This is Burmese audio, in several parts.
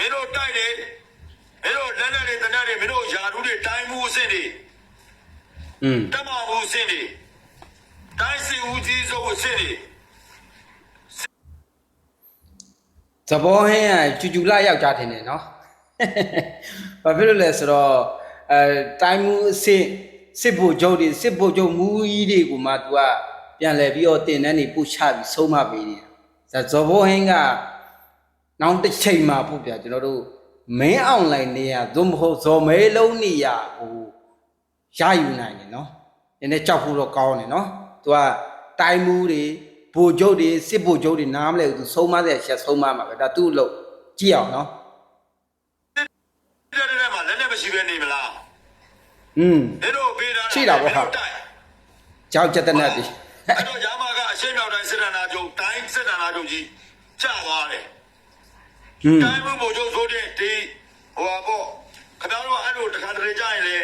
မင်းတို့တိုက်တယ်မင်းတို့လက်လက်တွေတနက်တွေမင်းတို့ယာဓုတွေတိုင်းမှုအစ်စ်တွေ อืม တမမှုအစ်စ်တွေတိုင်းစီဦးကြီးစိုးအစ်စ်တွေ သဘောဟင်းကကျူကျူလာယောက်ျားထင်တယ်နော်ဘာဖြစ်လို့လဲဆိုတော့အဲတိုင်းမှုအစ်စ်စစ်ဖို့ချုပ်တွေစစ်ဖို့ချုပ်မူကြီးတွေကိုမှ तू ကပြန်လဲပြီးတော့တင်တန်းနေပုတ်ချပြီးဆုံးမပေးနေတာဇော်ဘောဟင်းက နောက်တစ်ချိန်မှာဖို့ဗျာကျွန်တော်တို့မင်းအောင်လိုင်းနေရသို့မဟုတ်ဇော်မဲလုံးနေရကိုရယူနိုင်တယ်နော်နည်းနည်းကြောက်ဖို့တော့ကောင်းတယ်နော်သူကတိုင်မူတွေဘိုလ်ချုပ်တွေစစ်ဘိုလ်ချုပ်တွေနားမလဲသူဆုံးမတဲ့အချက်ဆုံးမမှာပဲဒါသူ့အလုပ်ကြည့်အောင်နော်တဲ့တဲ့မှာလည်းလည်းမရှိပဲနေမလားอืมနေတော့ပေးတာရှိတာပေါ့ဟာကြောက်ကြက်တဲ့နဲ့ဒီအဲ့တော့ရမကအရှင်းမြောက်တိုင်းစစ်တနာချုပ်တိုင်းစစ်တနာချုပ်ကြီးကြာသွားတယ် တိုင်းမှုဘုံချုပ်ဆိုတဲ့ဒီဟိုပါပေါ့ခင်ဗျားတို့အဲ့လိုတခါတလေကြာရင်လေ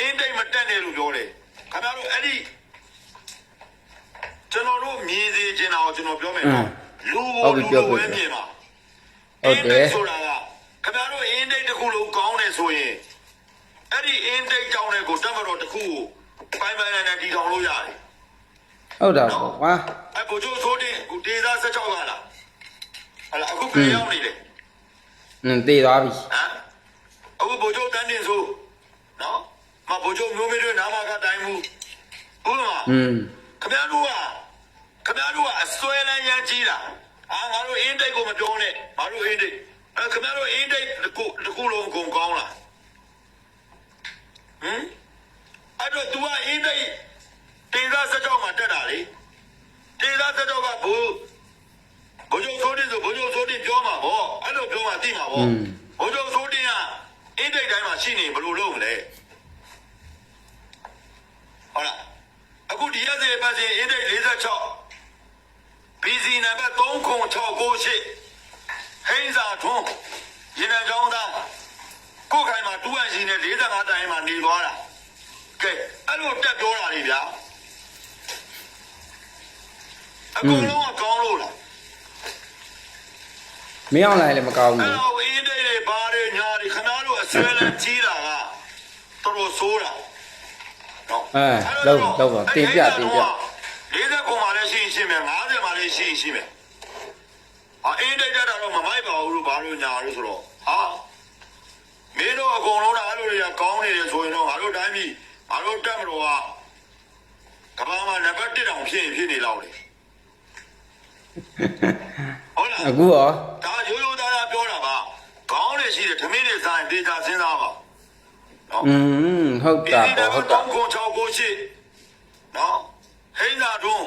အင်းတိတ်မတက်နဲ့လို့ပြောတယ်ခင်ဗျားတို့အဲ့ဒီကျွန်တော်တို့မြင်စေချင်တာကိုကျွန်တော်ပြောမယ်နော်လူကိုလူလိုပဲမြင်ပါဟုတ်တယ်ဆိုတာကခင်ဗျားတို့အင်းတိတ်တစ်ခုလုံးကောင်းတယ်ဆိုရင်အဲ့ဒီအင်းတိတ်ကြောင်းတဲ့ကိုတက်မတော်တစ်ခုကိုပိုင်းပိုင်းနဲ့တီထောင်လို့ရတယ်ဟုတ်တာပေါ့ကွာအဘူချိုဆိုတဲ့ကိုဒေသာ16ကလားဟလာအခုပြန်ရောက်နေတယ် อืมတေးသွားပြီ ဟမ်အခုဘူချိုတန်းတင်ဆိုနော်မဘူချိုမျိုးမေးတွေနာမကတိုင်းမှုဥပမာ อืม ခင်ဗျားတို့ကခင်ဗျားတို့ကအစွဲလန်းရမ်းကြီးတာအာငါတို့အင်းတိတ်ကိုမပြောနဲ့ငါတို့အင်းတိတ်အဲခင်ဗျားတို့အင်းတိတ်တစ်ခုတစ်ခုလုံးအကုန်ကောင်းလားဟမ်အဲ့တော့ तू ကအင်းတိတ်ဒေသာ16မှာတက်တာလေဒေသာ16ကဘူဘိုးချုပ်ဆိုးတင်ဆိုဘိုးချုပ်ဆိုးတင်ပြောမှာဗောအဲ့လိုပြောမှ သိမှာဗောဘိုးချုပ်ဆိုးတင်ကအင်းတိတ်တိုင်းမှာရှိနေဘယ်လိုလုပ်မလဲဟုတ်လားအခုဒီရက်စေပတ်စဉ်အင်းတိတ်46 BC နံပါတ်3668ဟိန်းစာထွန်းရေနံကြောင်းသားကိုယ်ခိုင်မှာတူအန်စီနဲ့45တိုင်မှာနေသွားတာကဲအဲ့လိုတက်ပြောတာလေဗျာအကုန်လုံးကကောင်းလို့လား မင်းအောင်လိုက်လည်းမကောင်းဘူးအဲ့တော့အင်းတိတ်တွေဘာတွေညာတွေခဏတို့အဆွဲလန်းကြီးတာကတော်တော်ဆိုးတာနော်အဲလောက်လောက်ပါတင်ပြတင်ပြ40ခုမှလည်းရှိရင်ရှိမယ်50မှလည်းရှိရင်ရှိမယ်အအင်းတိတ်တက်တာတော့မမိုက်ပါဘူးလို့ဘာလို့ညာလို့ဆိုတော့ဟာမင်းတို့အကုန်လုံးကအဲ့လိုတွေကကောင်းနေတယ်ဆိုရင်တော့ငါတို့တိုင်းပြည်ငါတို့တက်မလို့ကကမ္ဘာမှာနံပါတ်1တောင်ဖြစ်ရင်ဖြစ်နေလောက်လေဟုတ်လား အခုရောဒါရိုးရိုးသားသားပြောတာပါခေါင်းနဲ့ရှိတယ်ဓမင်းနဲ့စားရင်ဒေတာစဉ်းစားပါနော်อืมဟုတ်တာပေါ့ဟုတ်တာကို6ကိုရှိနော်ဟိန်းသာတွန်း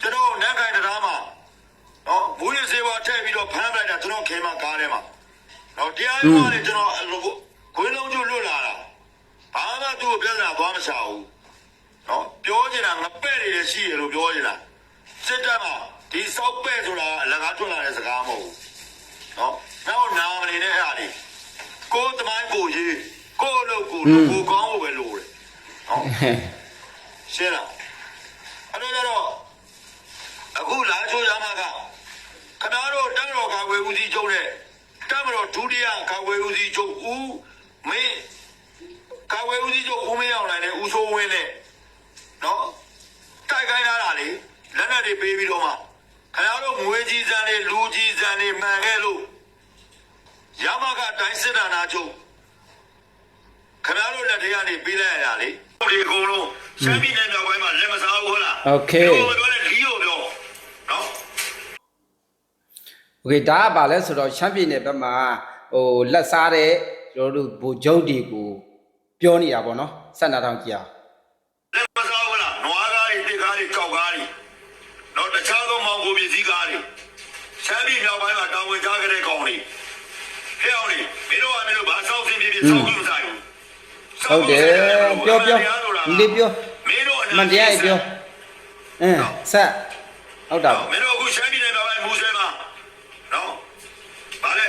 ကျွန်တော်နန်းခိုင်တရားမှာနော်မူရစေဝါထည့်ပြီးတော့ဖမ်းလိုက်တာကျွန်တော်ခင်မကားထဲမှာနော်တရားရုံးကလည်းကျွန်တော်အဲ့လိုခွေးလုံးကျလွတ်လာတာဘာမှသူ့ကိုပြဿနာသွားမချဘူးနော်ပြောချင်တာငပဲ့နေတယ်ရှိရလို့ပြောချင်တာစစ်တပ်မှာ ဒီစောက်ပဲ့ဆိုတာအလကားထွက်လာတဲ့စကားမဟုတ်ဘူးနော်နောက်နာမနေနဲ့အဲ့ဒါလေးကိုယ်တမိုင်းကိုရေးကိုယ်အလုပ်ကိုလုပ်ကိုကောင်းဖို့ပဲလိုတယ်နော်ရှင်းလားအဲ့တော့ကျတော့အခုလာချိုးရမှာကခဏတို့တမတော်ကာကွယ်ဦးစီးချုပ်နဲ့တမတော်ဒုတိယကာကွယ်ဦးစီးချုပ်ဦးမင်းကာကွယ်ဦးစီးချုပ်ဦးမင်းအောင်နိုင်နဲ့ဦးစိုးဝင်းနဲ့နော်တိုက်ခိုင်းလာတာလေလက်နက်တွေပေးပြီးတော့မှ ခဏတို့ငွေကြီးစံတွေလူကြီးစံတွေမှန်ခဲ့လို့ ရမကတိုင်းစစ်တာနာချုပ်ခဏတို့လက်ထဲကနေပေးလိုက်ရတာလေဒီအကုန်လုံးရှမ်းပြည်နယ်မြောက်ပိုင်းမှာလက်မစားဘူးဟုတ်လား โอเค ဒီလိုပြောတဲ့ခီးကိုပြောနော် โอเคဒါကဘာလဲဆိုတော့ချမ်းပြည်နယ်ဘက်မှာဟိုလက်စားတဲ့ကျွန်တော်တို့ဗိုလ်ချုပ်တွေကိုပြောနေတာပေါ့နော်ဆက်နာထောင်ကြည့်အောင် ရှမ်းပြည်မြောက်ပိုင်းမှာတာဝန်ကြားကြတဲ့ကောင်တွေဟဲ့အောင်လေမင်းတို့ကမင်းတို့ဘာစောက်စင်းပြပြစောက်လို့မဆိုင်ဘူးဟုတ်တယ်ပြောပြောဒီလေးပြောမင်းတို့မန်တရားကြီးပြောအင်းဆက်ဟုတ်တာမင်းတို့အခုရှမ်းပြည်နယ်မြောက်ပိုင်းမူဆယ်မှာနော်ဗါလဲ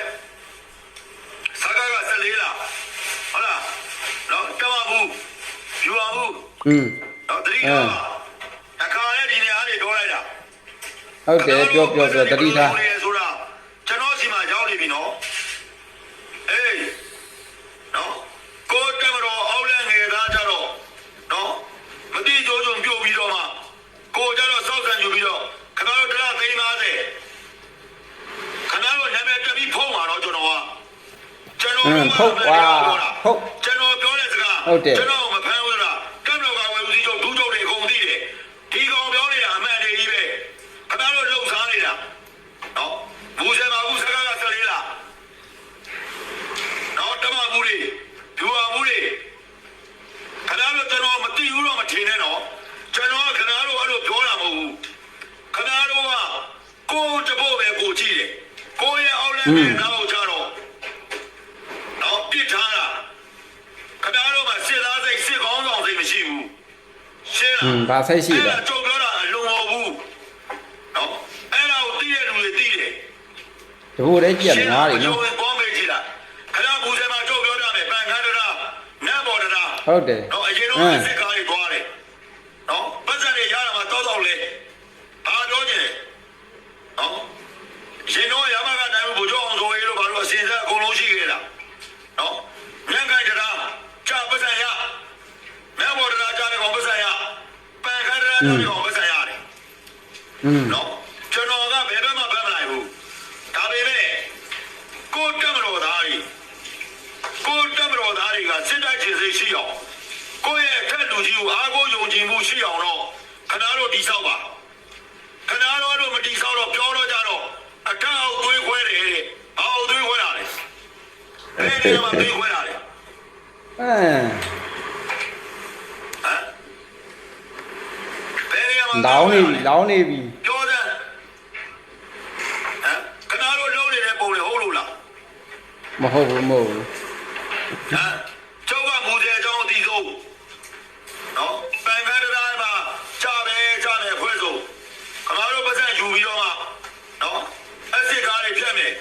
စကားက14လားဟုတ်လားနော်တမဘူးယူအောင်ဘူးอืมနော်တတိယတခါလေဒီနေရာလေးပြောလိုက်တာဟုတ်တယ်ပြောပြောပြောတတိ ပြီနော်အေးနော်ကိုတက်မတော်အောက်လက်ငယ်သားကြတော့နော်မတိကြိုးကြုံပြုတ်ပြီးတော့မှကိုကြတော့စောက်ကန်ယူပြီးတော့ခဏတော့တရသိန်း50ခဏတော့နာမည်တက်ပြီးဖုံးပါတော့ကျွန်တော်ကကျွန်တော်ဖုံးပါဟုတ်ကျွန်တော်ပြောတဲ့စကားဟုတ်တယ်ကျွန်တော် ယ့်ရဲ့အောက်လမ်းနဲ့နောက်ကြတော့တော့ပြစ်ထားတာခင်ဗျားတို့မှာစစ်သားစိတ်စစ်ကောင်းဆောင်စိတ်မရှိဘူးရှင်းဟွလားန်းဘာဆိုင်ရှိလဲအဲ့ဒါကြုံပြောတာအလုံးမဟုတ်ဘူးနော်အဲ့ဒါကိုသိတဲ့လူတွေသိတယ်တဘိုးတည်းကြည့်ရငါးတွေနော်ဘောမေးကြည့်လားခင်ဗျားဘူးစဲမှာကြုံပြောပြမယ်ပန်ခန်းတရာနတ်ဘော်တရာဟုတ်တယ်နော်အရင်တော့ဟမ်စစ်ကားတွေသွားတယ်နော်ပတ်စံတွေရတာမှာတောက်တော့လေဘာပြောနေလဲနော်ရှင်တော့ရမကတိုင်းဘူကြောအောင်ဆိုရေးလို့ဘာလို့အစင်ဆက်အကုန်လုံးရှိခဲ့တာနော်ညံကိုင်တရာကြပတ်စံရနတ်ဘော်တရာကြားတဲ့ကောင်ပတ်စံရပ န်ခန်းတရာကြားတဲ့ကောင်ပတ်စံရတယ်อืมနော်ကျွန်တော်ကဘယ်ဘက်မှဖမ်းမလိုက်ဘူးဒါပေမဲ့ကိုတက်မတော်သားကြီးကိုတက်မတော်သားတွေကစစ်တိုက်ခြေစိတ်ရှိအောင်ကိုယ့်ရဲ့အထက်လူကြီးကိုအားကိုးယုံကြည်မှုရှိအောင်တော့ခဏတို့တိဆောက်ပါခဏတို့တို့မတိဆောက်တော့ပြောတော့ကြတော့အကောက်သွေးခွဲတယ်တဲ့အောက်သွေးခွဲတာလေဘယ်နေရာမှာသွေးခွဲတာလဲအမ် ဟမ်ဘယ်နေရာမှာ လောင်းနေပြီလောင်းနေပြီပြောတဲ့ဟမ်ခဏတို့လုံးနေတဲ့ပုံတွေဟုတ်လို့လားမဟုတ်ဘူးမဟုတ်ဘူးဟမ်ကျောက်ကမူတဲ့အကြောင်းအသိဆုံးနော်ပန်ခန်းတိုင်းမှာကြားပဲကြားတယ်ဖွဲ့ဆုံးခမားတို့ပတ်စံယူပြီးတော့မှနော်အစစ်ကားတွေဖြတ်မယ်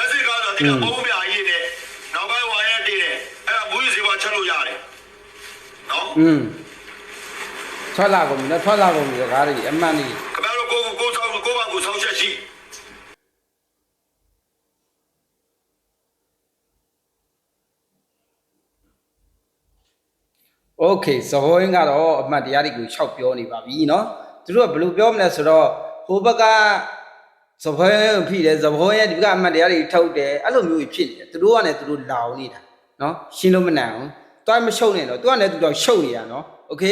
အစစ်ကားဆိုဒီကဘုံပြာကြီးနဲ့နောက်ပိုင်းဝါရဲတည်တယ်အဲ့ဒါမူကြီးစီပါချက်လို့ရတယ်နော်อืม ထွက်လာကုန်ပြီနော်ထွက်လာကုန်ပြီကားတွေအမှန်ကြီး ခမားတို့ကိုကိုကိုဆောက်ကိုပါကိုဆောက်ချက်ရှိ โอเคဇဟောင်းကတော့အမှတ်တရားတွေကို၆ပြောနေပါပြီเนาะသူတို့ကဘယ်လိုပြောမလဲဆိုတော့ဟိုဘက်ကဇဟောင်းဖိတယ်ဇဟောင်းရဲ့ဒီဘက်ကအမှတ်တရားတွေထုတ်တယ်အဲ့လိုမျိုးကြီးဖြစ်နေတယ်သူတို့ကလည်းသူတို့လောင်နေတာเนาะရှင်းလို့မနိုင်ဘူးတွားမရှုပ်နဲ့တော့သူကလည်းသူတော့ရှုပ်နေတာเนาะโอเค